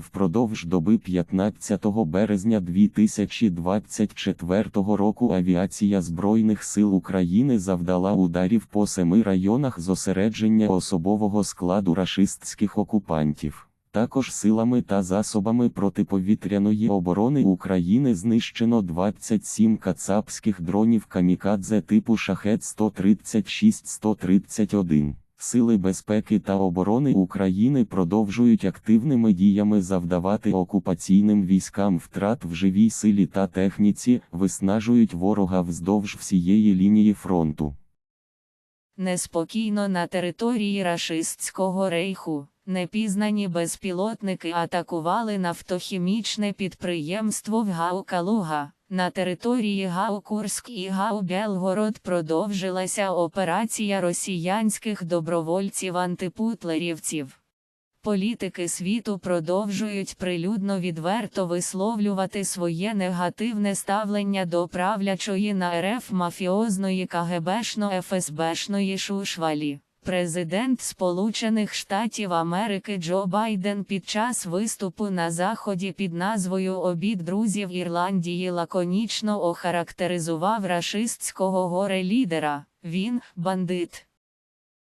Впродовж доби 15 березня 2024 року авіація Збройних сил України завдала ударів по семи районах зосередження особового складу рашистських окупантів. Також силами та засобами протиповітряної оборони України знищено 27 кацапських дронів камікадзе типу шахет 136-131. Сили безпеки та оборони України продовжують активними діями завдавати окупаційним військам втрат в живій силі та техніці, виснажують ворога вздовж всієї лінії фронту. Неспокійно на території рашистського рейху. Непізнані безпілотники атакували нафтохімічне підприємство в ГАУ Калуга. На території ГАУ Курськ і ГАУ Белгород продовжилася операція росіянських добровольців-антипутлерівців. Політики світу продовжують прилюдно відверто висловлювати своє негативне ставлення до правлячої на РФ мафіозної КГБшно-ФСБшної шушвалі. Президент Сполучених Штатів Америки Джо Байден під час виступу на заході під назвою Обід друзів Ірландії лаконічно охарактеризував рашистського горе лідера. Він бандит.